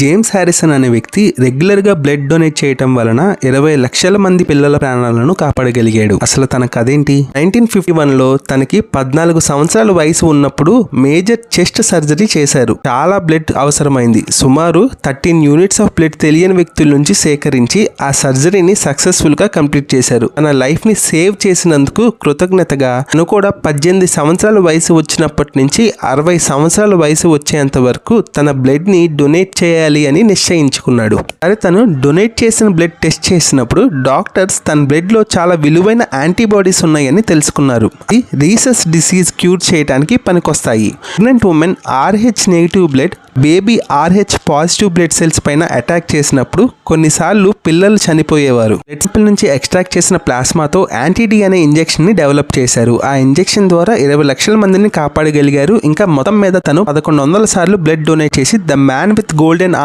James Harrison అనే వ్యక్తి రెగ్యులర్గా బ్లడ్ డొనేట్ చేయటం వలన ఇరవై లక్షల మంది పిల్లల ప్రాణాలను కాపాడగలిగాడు. అసలు తన కథేంటి? నైన్టీన్ ఫిఫ్టీ వన్లో తనకి పద్నాలుగు సంవత్సరాల వయసు ఉన్నప్పుడు మేజర్ చెస్ట్ సర్జరీ చేశారు. చాలా బ్లడ్ అవసరమైంది. సుమారు థర్టీన్ యూనిట్స్ ఆఫ్ బ్లడ్ తెలియని వ్యక్తుల నుంచి సేకరించి ఆ సర్జరీని సక్సెస్ఫుల్గా కంప్లీట్ చేశారు. తన లైఫ్ని సేవ్ చేసినందుకు కృతజ్ఞతగా తను కూడా పద్దెనిమిది సంవత్సరాల వయసు వచ్చినప్పటి నుంచి అరవై సంవత్సరాల వయసు వచ్చేంత వరకు తన బ్లడ్ని డొనేట్ చేయాలి అని నిశ్చయించుకున్నాడు. అరే తను డొనేట్ చేసిన బ్లడ్ టెస్ట్ చేసినప్పుడు డాక్టర్స్ తన బ్లడ్లో చాలా విలువైన యాంటీబాడీస్ ఉన్నాయని తెలుసుకున్నారు. ఇది రీసెస్ డిసీజ్ క్యూర్ చేయడానికి పనికొస్తాయి. Pregnant women Rh negative blood baby Rh positive blood cells పైన అటాక్ చేసినప్పుడు కొన్నిసార్లు పిల్లలు చనిపోయేవారు. బ్లడ్ sample నుంచి ఎక్స్ట్రాక్ట్ చేసిన ప్లాస్మాతో యాంటీడీ అనే ఇంజెక్షన్ని డెవలప్ చేశారు. ఆ ఇంజెక్షన్ ద్వారా ఇరవై లక్షల మందిని కాపాడగలిగారు. ఇంకా మొత్తం మీద తను పదకొండు వందల సార్లు బ్లడ్ డొనేట్ చేసి ద మ్యాన్ విత్ గోల్డెన్